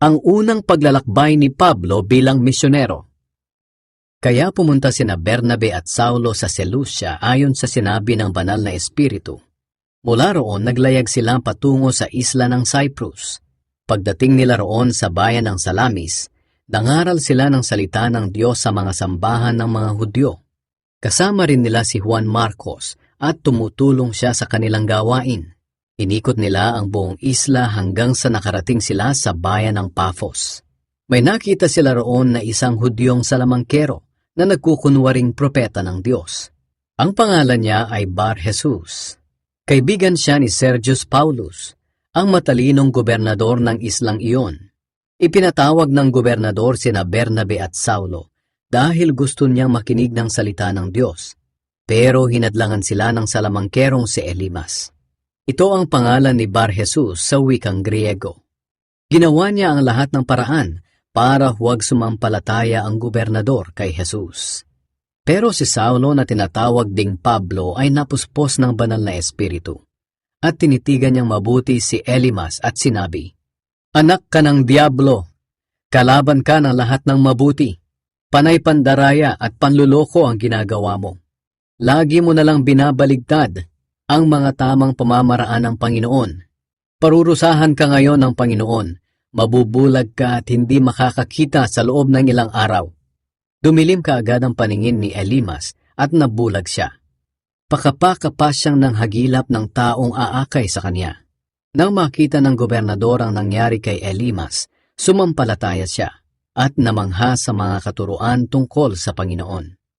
ang unang paglalakbay ni Pablo bilang misyonero. Kaya pumunta sina Bernabe at Saulo sa Seleucia ayon sa sinabi ng banal na espiritu. Mula roon naglayag sila patungo sa isla ng Cyprus. Pagdating nila roon sa bayan ng Salamis, nangaral sila ng salita ng Diyos sa mga sambahan ng mga Hudyo. Kasama rin nila si Juan Marcos at tumutulong siya sa kanilang gawain. Inikot nila ang buong isla hanggang sa nakarating sila sa bayan ng Paphos. May nakita sila roon na isang Hudyong salamangkero na nagkukunwaring propeta ng Diyos. Ang pangalan niya ay Bar Jesus. Kaibigan siya ni Sergius Paulus, ang matalinong gobernador ng islang iyon. Ipinatawag ng gobernador sina Bernabe at Saulo dahil gusto niyang makinig ng salita ng Diyos. Pero hinadlangan sila ng salamangkerong si Elimas. Ito ang pangalan ni Bar Jesus sa wikang Griego. Ginawa niya ang lahat ng paraan para huwag sumampalataya ang gobernador kay Jesus. Pero si Saulo na tinatawag ding Pablo ay napuspos ng banal na espiritu. At tinitigan niyang mabuti si Elimas at sinabi, Anak ka ng Diablo, kalaban ka ng lahat ng mabuti, panay pandaraya at panluloko ang ginagawa mo. Lagi mo nalang binabaligtad ang mga tamang pamamaraan ng Panginoon. Parurusahan ka ngayon ng Panginoon, mabubulag ka at hindi makakakita sa loob ng ilang araw. Dumilim ka agad ang paningin ni Elimas at nabulag siya. Pakapa-kapa siyang nang hagilap ng taong aakay sa kanya. Nang makita ng gobernador ang nangyari kay Elimas, sumampalataya siya at namangha sa mga katuruan tungkol sa Panginoon.